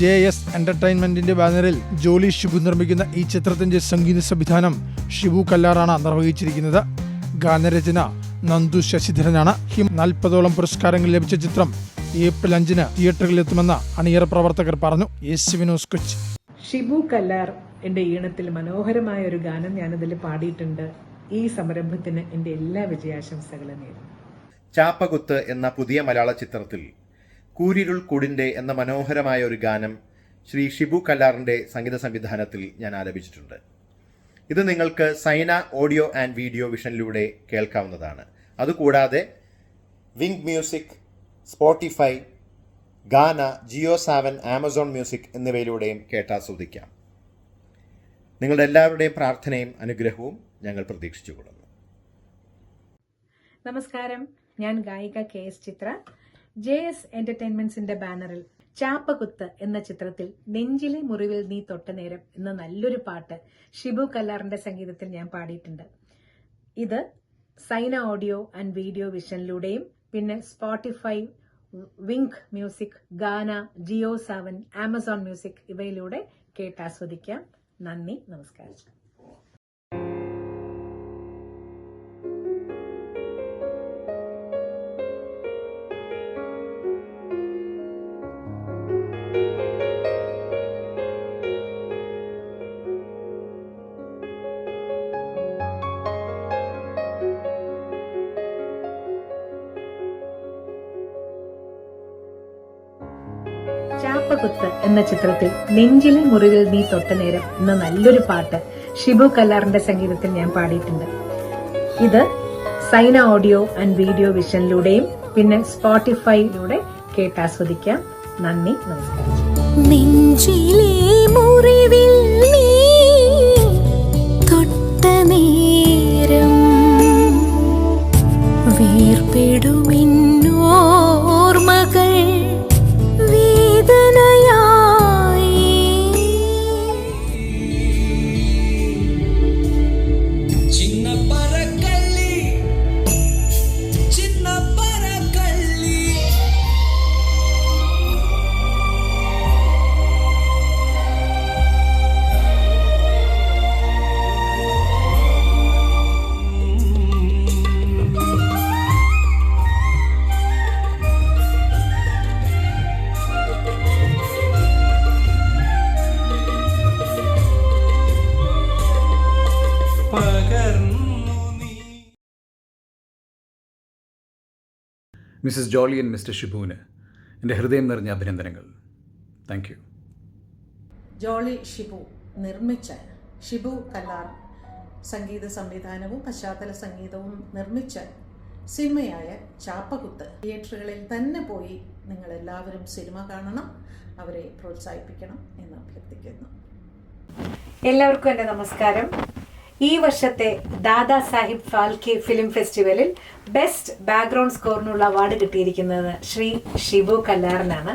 J S എന്റർടൈൻമെന്റിന്റെ ബാനറിൽ ജോലി ഷിബു നിർമ്മിക്കുന്ന ഈ ചിത്രത്തിന്റെ സംഗീത സംവിധാനം ഷിബു കല്ലാറാണ് നിർവഹിച്ചിരിക്കുന്നത്. ഗാനരചന നന്ദു ശശിധരനാണ്. ഹിം നാൽപ്പതോളം പുരസ്കാരങ്ങൾ ലഭിച്ച ചിത്രം ഏപ്രിൽ അഞ്ചിന് തിയേറ്ററിലെത്തുമെന്ന് അണിയറ പ്രവർത്തകർ പറഞ്ഞു. യേശുവിനോസ് കൊച്ചി. ഷിബു കല്ലാർ എന്റെ ഈണത്തിൽ മനോഹരമായ ഒരു ഗാനം ഞാനതിൽ പാടിയിട്ടുണ്ട്. ഈ സംരംഭത്തിന് എന്റെ എല്ലാ വിജയാശംസകളും നേരുന്നു. ചാപ്പകുത്ത് എന്ന പുതിയ മലയാള ചിത്രത്തിൽ കൂരിരുൾ കുടിന്റെ എന്ന മനോഹരമായ ഒരു ഗാനം ശ്രീ ഷിബു കല്ലാറിന്റെ സംഗീത സംവിധാനത്തിൽ ഞാൻ ആലപിച്ചിട്ടുണ്ട്. ഇത് നിങ്ങൾക്ക് സൈന ഓഡിയോ ആൻഡ് വീഡിയോ വിഷനിലൂടെ കേൾക്കാവുന്നതാണ്. അതുകൂടാതെ Wynk music Spotify Gaana Jio Saavn Amazon music എന്നിവയിലൂടെയും കേട്ടാസ്വദിക്കാം. നിങ്ങളുടെ എല്ലാവരുടെയും പ്രാർത്ഥനയും അനുഗ്രഹവും ഞങ്ങൾ പ്രതീക്ഷിച്ചു പ്രതീക്ഷിച്ചുകൊള്ളുന്നു. നമസ്കാരം. ഞാൻ ഗായിക K S Chithra. J S എന്റർടൈൻമെന്റ്സിന്റെ ബാനറിൽ ചാപ്പകുത്ത് എന്ന ചിത്രത്തിൽ നെഞ്ചിലെ മുറിവിൽ നീ തൊട്ട നേരം എന്ന നല്ലൊരു പാട്ട് ഷിബു കല്ലാറിന്റെ സംഗീതത്തിൽ ഞാൻ പാടിയിട്ടുണ്ട്. ഇത് സൈന ഓഡിയോ ആൻഡ് വീഡിയോ വിഷനിലൂടെയും പിന്നെ Spotify Wynk music Gaana Jio Saavn Amazon music ഇവയിലൂടെ കേട്ടാസ്വദിക്കാം നന്ദി നമസ്കാരം. ചാപ്പകുത്ത് എന്ന ചിത്രത്തിൽ നെഞ്ചിലെ മുറിവിൽ നീ തൊട്ട നേരം എന്ന നല്ലൊരു പാട്ട് ഷിബു കല്ലാറിന്റെ സംഗീതത്തിൽ ഞാൻ പാടിയിട്ടുണ്ട്. ഇത് സൈന ഓഡിയോ ആൻഡ് വീഡിയോ വിഷനിലൂടെയും പിന്നെ സ്പോട്ടിഫൈയിലൂടെ കേട്ടാസ്വദിക്കാം. നന്ദി നമസ്കാരം. നെഞ്ചിലെ നീ തൊട്ട നേരം മിസ്സസ് ജോളി ആൻഡ് മിസ്റ്റർ ഷിബുവിന് എന്റെ ഹൃദയം നിറഞ്ഞ അഭിനന്ദനങ്ങൾ. Thank you. ജോളി ഷിബു നിർമ്മിച്ച ഷിബു കല്ലാർ സംഗീത സംവിധാനവും പശ്ചാത്തല സംഗീതവും നിർമ്മിച്ച സിനിമയായ ചാപ്പകുത്ത്. തിയേറ്ററുകളിൽ തന്നെ പോയി നിങ്ങൾ എല്ലാവരും സിനിമ കാണണം അവരെ പ്രോത്സാഹിപ്പിക്കണം എന്ന് അഭ്യർത്ഥിക്കുന്നു. എല്ലാവർക്കും എന്റെ നമസ്കാരം. ഈ വർഷത്തെ ദാദാ സാഹിബ് ഫാൽക്കെ ഫിലിം ഫെസ്റ്റിവലിൽ ബെസ്റ്റ് ബാക്ക്ഗ്രൗണ്ട് സ്കോറിനുള്ള അവാർഡ് കിട്ടിയിരിക്കുന്നത് ശ്രീ ഷിബു കല്ലാറിനാണ്.